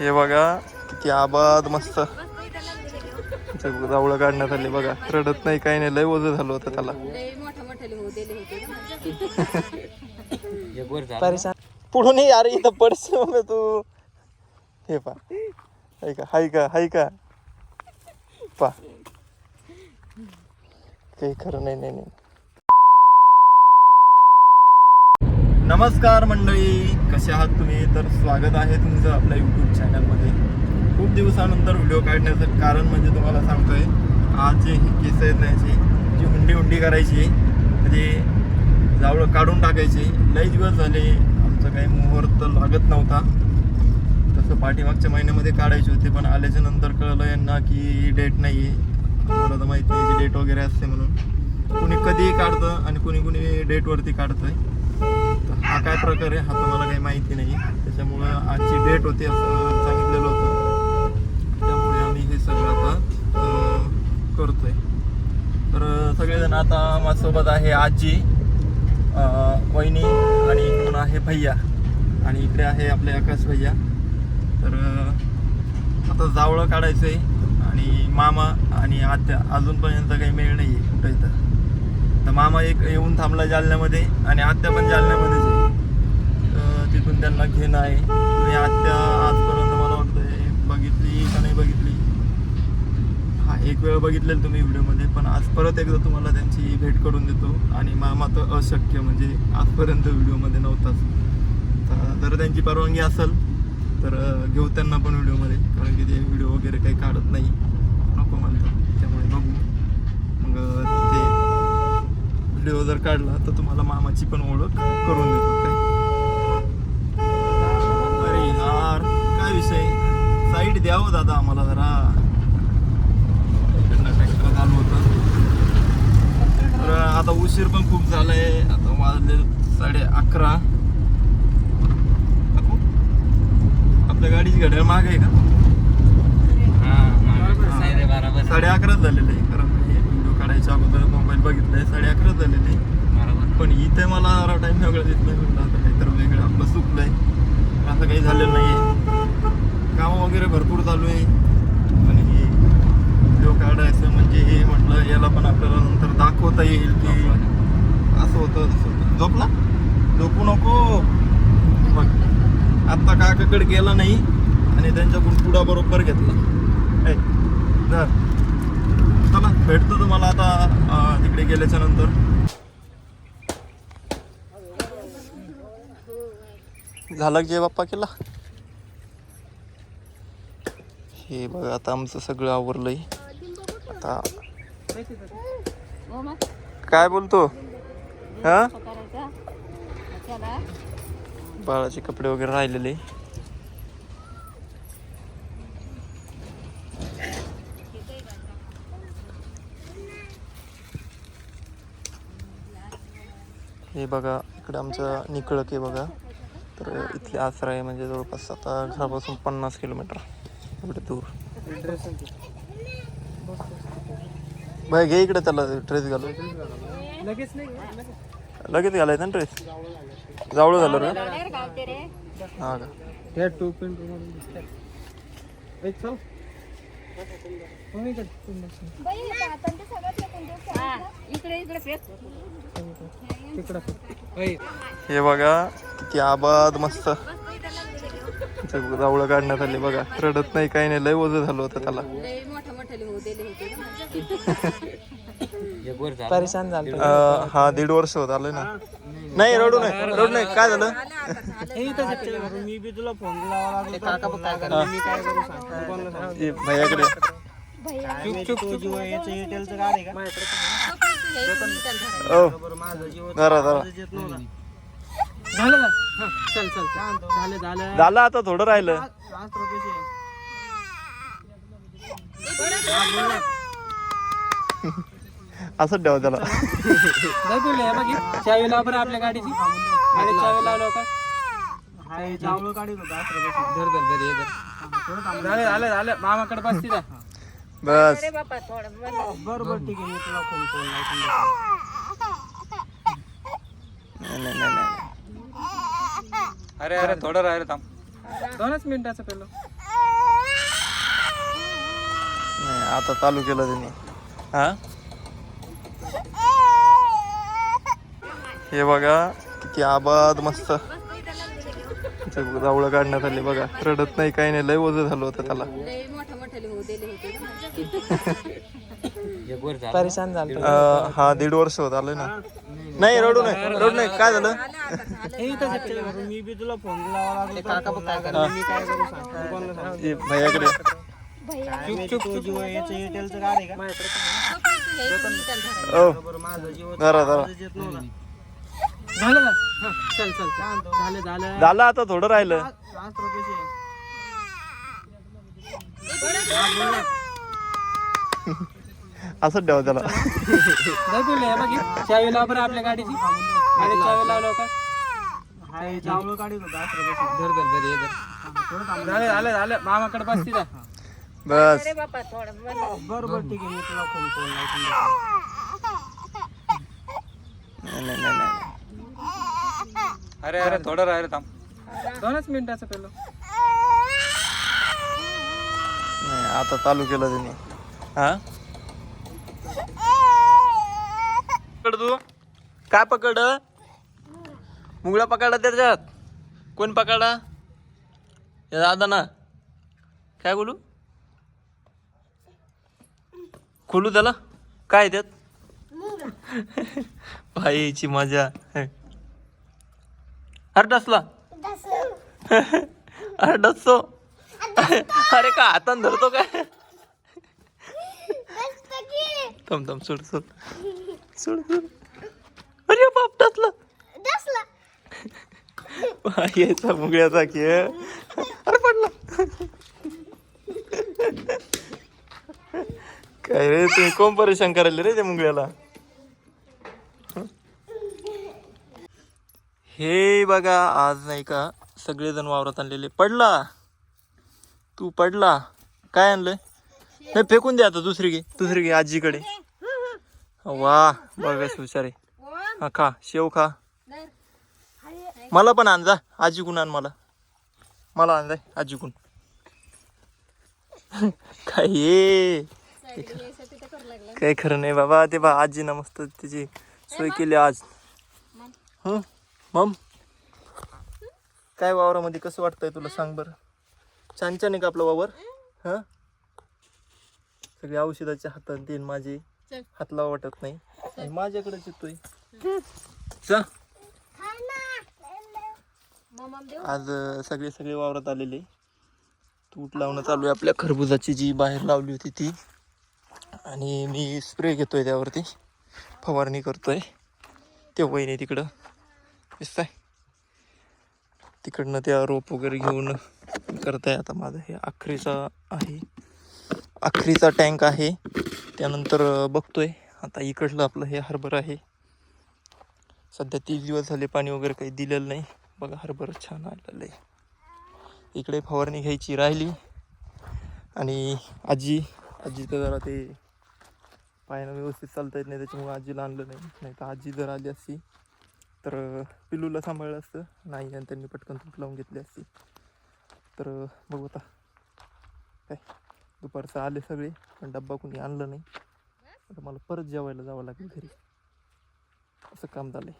हे बघा किती आबाद मस्त. जावळं काढण्यात आली बघा. रडत नाही काही नाही. लय ओझं झालं होतं त्याला. पुढून ये अरे इथं पडस तू. हे पा. ऐका हाय का हाय का. पा. काही खरं नाही नाही. नमस्कार मंडळी कसे आहात तुम्ही? तर स्वागत आहे तुमचं आपल्या यूट्यूब चॅनलमध्ये खूप दिवसानंतर व्हिडिओ काढण्याचं कारण म्हणजे तुम्हाला सांगतोय आज जे ही केस आहेत ना याची जी हुंडी हुंडी करायची म्हणजे जावळं काढून टाकायची. लई दिवस झाले आमचं काही मुहूर्त लागत नव्हता. तसं पाठीमागच्या महिन्यामध्ये काढायचे होते पण आल्याच्यानंतर कळलं यांना की डेट नाही आहे मला तर माहीत नाही डेट वगैरे असते म्हणून. कुणी कधीही काढतं आणि कुणी कुणी डेटवरती काढतं आहे हा काय प्रकार आहे हा तुम्हाला मला काही माहिती नाही. त्याच्यामुळं आजची डेट होती असं सांगितलेलं होतं. त्यामुळे आम्ही हे सगळं आता करतोय. तर सगळेजण आता माझ्यासोबत आहे आजी वहिनी आणि इकडून आहे भैया. आणि इकडे आहे आपले आकाश भैया. तर आता जावळं काढायचं आहे आणि मामा आणि आत्या. अजूनपर्यंत काही मेळ नाही आहे कुठं इथं. तर मामा एक येऊन थांबला जालन्यामध्ये आणि आत्या पण जालन्यामध्येच आहे. तिथून त्यांना घेणं आहे. तुम्ही आत्या आजपर्यंत मला वाटतं बघितली का नाही बघितली? हा एक वेळ बघितलेलं तुम्ही व्हिडिओमध्ये पण आज परत एकदा तुम्हाला त्यांची भेट करून देतो. आणि मामा तर अशक्य म्हणजे आजपर्यंत व्हिडिओमध्ये नव्हताच. तर जर त्यांची परवानगी असेल तर घेऊ त्यांना पण व्हिडिओमध्ये कारण की ते व्हिडिओ वगैरे काही काढत नाही. नको म्हणतात. त्यामुळे बघू. मग व्हिडिओ जर काढला तर तुम्हाला मामाची पण ओळख करून देतो काय अरे यार काय विषय? साईड द्यावं दादा आम्हाला जरा. ट्रॅक्टर चालू होतं. तर आता उशीर पण खूप झालाय. आता वाजले साडे अकरा. आपल्या गाडीची घड्याळ माग आहे का? साडे अकराच झालेले आहे व्हिडिओ काढायच्या अगोदर मोबाईल बघितलाय साडे अकराच झालेले. पण इथे मला जरा टाइम वेगळा दिसतोय म्हणलं आता काहीतरी वेगळं आपलं चुकलंय. असं काही झालेलं नाही कामं वगैरे भरपूर चालू आहे. आणि व्हिडिओ काढायचं म्हणजे हे म्हटलं याला पण आपल्याला नंतर दाखवता येईल की असं होतं झोपला? झोपू नको. बघ. आत्ता काकाकडे गेला नाही आणि त्यांच्याकडून पुढा बरोबर घेतला. ऐ, जा. चला भेटतो तुम्हाला आता तिकडे गेल्याच्यानंतर. झालं जे बाप्पा केला? हे बघा आता आमचं सगळं आवरलंय. आता काय बोलतो? हा? बाळाचे कपडे वगैरे राहिलेले. हे बघा इकडे आमचं निकळक आहे बघा. तर इथले आसरा आहे म्हणजे जवळपास आता घरापासून पन्नास किलोमीटर. एवढे दूर. बाय घे इकडे त्याला ड्रेस घालू लगेच नाही लगेच. घालायचा ना ड्रेस जावळं झालं रे. हा का? हा बघा किती आबाद मस्त. जावळं काढण्यात आले बघा. रडत नाही काही नाही. लय ओझं झालं होतं त्याला. परेशान झालं. हा दीड वर्ष होत आलं ना. नाही रडू नाही रडू नाही काय झालं? मी बी तुला फोन लावा काका बघ काय करणार मी काय करू सांग तू कोणाला सांग भैयाकडे. चुप चुप आहे का? ओ. नव्हता. झालं का? हा, चल चल. झालं झालं. झालं आता थोडं राहिलं. लास्ट रुपयाचे. असं ठेवा त्याला. तुला बघ. चावी लाव बरं आपल्या गाडीची. गाडी चावी लावलो का चावलं काढत होता धर धर धर ये धर. झालं झालं झालं. मामाकडे बस तिथं. बस. बापा थोडं बरोबर ठीक आहे मी तुला फोन फोन नाही नाही नाही नाही. अरे अरे थोडं राहिलं थांब. दोनच मिनिटाचं पहिलं नाही आता चालू केलं त्यांनी हा? हे बघा किती आबाद मस्त जावळं काढण्यात आले बघा रडत नाही काही नाही लय ओझं झालं होतं त्याला. परेशान झालं हा दीड वर्ष होत आलं ना नाही रडू नाही रडू नाही काय झालं मी बी तुला फोन भैयाकडे झालं का हा, चल चल झालं झालं झालं आता थोडं राहिलं. पाच रुपयाचे असं ठेवा त्याला. हे बघ चावी लाव बरं आपल्या गाडीची गाडी चावी लावलो का हाय चावलं काढीत होता रुपयाचे धर धर धर धर झालं झालं झालं. मामाकडे बस तिथं. बस. बापा थोडं बरोबर ठीक आहे मी तुला फोन फोन लावतो नाही नाही नाही नाही. अरे अरे थोडं राहिलं थांब. दोनच मिनिटाचं पेलो. नाही आता चालू केलं त्यांनी हा? पकड तू. काय पकड? मुंगळा पकडा त्याच्यात. कोण पकडा? या दादा ना. काय बोलू? खोलू त्याला? काय त्यात? बाईची मजा. अरे डसला. अरे डसतो. अरे का हातान धरतो काय? थांब थांब सोड सोड. सोड सोड. अरे बाप डसला. याचा मुगळ्याचा खेळ. अरे पडला. काय रे तुम्ही कोण परेशान करायला रे त्या मुंगळ्याला? हे बघा आज नाही का सगळेजण वावरात आणलेले. पडला? तू पडला? काय आणलंय? नाही फेकून दे आता दुसरी घे दुसरी घे आजीकडे. वा बघा सुचारे आहे. हा खा शेव खा. मला पण आण जा आजीकून आण मला. मला आण जाय आजीकून काय काय खरं नाही बाबा ते बा आजीनं मस्त तिची सोय केली आज. हं? मम? काय वावरामध्ये कसं वाटतंय तुला सांग बरं? छान छान आहे का आपलं वावर? हा? सगळे औषधाच्या हातात देईन माझे. हात लावा वाटत नाही. आणि माझ्याकडेच येतोय. चा आज सगळे सगळे वावरात आलेले. तूट लावणं चालू आहे. आपल्या खरबुजाची जी बाहेर लावली होती ती. आणि मी स्प्रे घेतो आहे त्यावरती. फवारणी करतो आहे ते वहिनी तिकडं दिसतंय. तिकडनं त्या रोप वगैरे घेऊन करताय आता माझं. हे आखरीचा आहे. आखरीचा टँक आहे. त्यानंतर बघतोय. आता इकडलं आपलं हे हरभर आहे. सध्या तीस दिवस झाले पाणी वगैरे काही दिलेलं नाही. बघा हरभर छान आलेलं आहे. इकडे फवारणी घ्यायची राहिली. आणि आजी आजीचं जरा ते पायानं व्यवस्थित चालता येत नाही त्याच्यामुळे आजीला आणलं नाही. नाही तर आजी जर आली असती तर पिलूला पिल्लूला सांभाळलं असतं. नाही आणि त्यांनी पटकन तूप लावून घेतली असती. तर बघू आता. काय? दुपारचं आले सगळे पण डब्बा कोणी आणलं नाही. आता मला परत जेवायला जावं लागेल घरी. असं काम झालंय.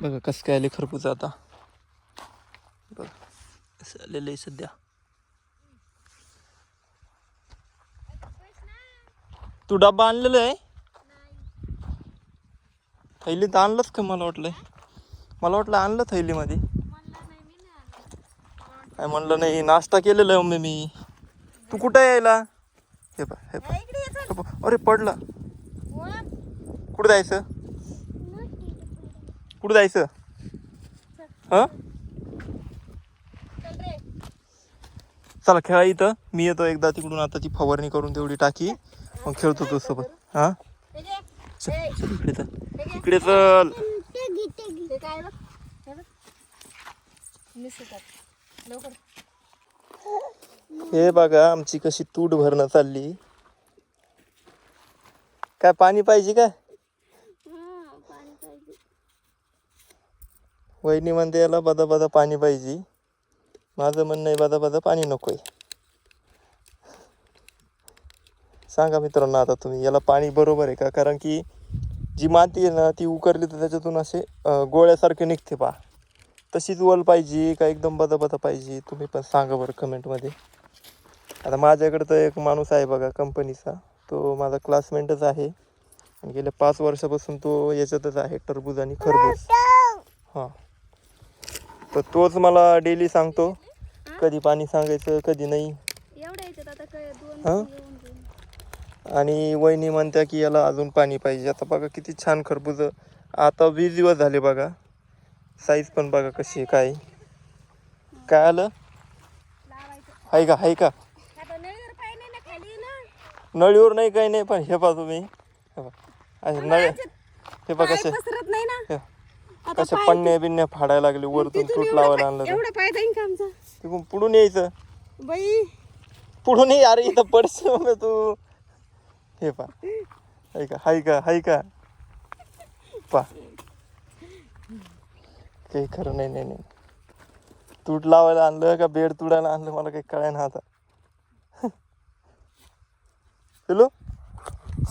बघा कसं काय आले खरपूच आता. बघा असं आलेलं आहे सध्या. तू डब्बा आणलेला आहे? थैलीत आणलंच का मला वाटलंय? मला वाटलं आणलं थैलीमध्ये. काय म्हणलं नाही नाश्ता केलेला आहे मम्मी मी. तू कुठं यायला? हे पा हे पा. अरे पडला. कुठं जायचं? कुठं जायचं? हां? चला खेळा इथं. मी येतो एकदा तिकडून आता ती फवारणी करून तेवढी टाकी. मग खेळतो तू सोबत. हां? इकडे चल इकडे चल हे बघा आमची कशी तूट भरणं चालली. काय पाणी पाहिजे काय वहिनी म्हणते याला बदा बदा पाणी पाहिजे. माझं म्हणणं आहे बदा बदा पाणी नकोय. सांगा मित्रांनो आता तुम्ही याला पाणी बरोबर आहे का? कारण की जी माती आहे ना ती उकरली तर त्याच्यातून असे गोळ्यासारखे निघते पा तशीच वल पाहिजे का एकदम बदा बदा पाहिजे तुम्ही पण सांगा बरं कमेंटमध्ये आता माझ्याकडे तर एक माणूस आहे बघा कंपनीचा तो माझा क्लासमेटच आहे. आणि गेल्या पाच वर्षापासून तो याच्यातच आहे टरबूज आणि खरबूज. हां. तर तोच मला डेली सांगतो. कधी पाणी सांगायचं कधी नाही. हा? आणि वहिनी म्हणत्या की याला अजून पाणी पाहिजे. आता बघा किती छान खरबूज. आता वीस दिवस झाले बघा. साईज पण बघा कशी आहे काय काय आलं? आहे का आहे का? नळीवर नाही काही नाही पण हे पहा तुम्ही हे नळ हे बघा कसे. कसे पन्ने बिन्ने फाडायला लागले वरतून तूट लावायला आणलं. एवढा पाय जाईन का आमचा? तिकडून पुढून यायचं. बाई. पुढून ये अरे इथं पडशील मग तू. हे पा. हाय का हाय का हाय का. पा. काही खरं नाही नाही नाही. तूट लावायला आणलं का बेड तुडायला आणलं मला काही कळाय ना आता. हॅलो?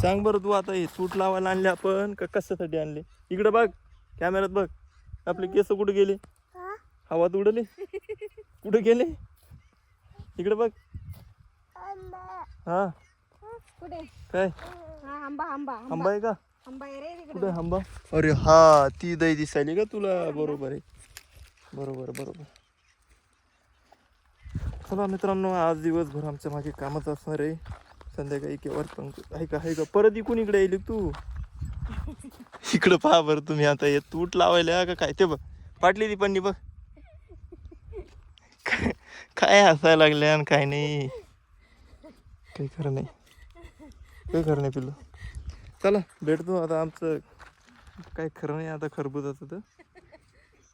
सांग बरं तू आता हे तूट लावायला आणले आपण का कशासाठी आणले? इकडे बघ. कॅमेऱ्यात बघ. आपले केस कुठे गेले? हवात उडले. कुठे गेले? इकडे बघ. हा. कुठे? काय? हा आंबा आहे का? कुठे आंबा? अरे हा ती दही दिसायली का तुला? बरोबर आहे. बरोबर बरोबर. चला मित्रांनो आज दिवसभर आमच्या मागे कामच असणार आहे. संध्याकाळी केव्हा पण आहे का आहे का? परत इकून इकडे येईल तू. इकडं पहा बरं तुम्ही आता हे तूट लावायला का काय? ते बघ पाटली ती पन्नी बघ. काय- हसायला लागले आणि काय नाही. काही खरं नाही. काही खरं नाही पिल्लू. चला भेटतो आता आमचं. काय खरं नाही आता खरबूजाचं तर.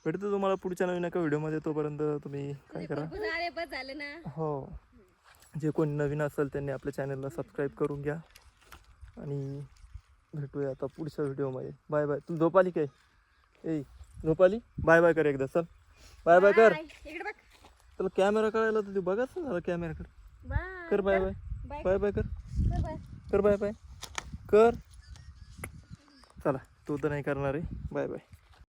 भेटतो तुम्हाला पुढच्या नवीन एका व्हिडिओमध्ये तोपर्यंत तुम्ही काय करा. हो. जे कोणी नवीन असेल त्यांनी आपल्या चॅनलला सबस्क्राईब करून घ्या. आणि भेटूया आता पुढच्या व्हिडिओमध्ये. Bye bye. तू झोप आली काय? ए झोप आली बाय बाय कर एकदा चल. बाय बाय कर. तुला कॅमेरा कळायला तर तू बघाच ना कॅमेराकडे कर bye bye. Bye. Bye bye कर. कर बाय. कर बाय बाय. कर. चला तू तर नाही करणार आहे. Bye bye.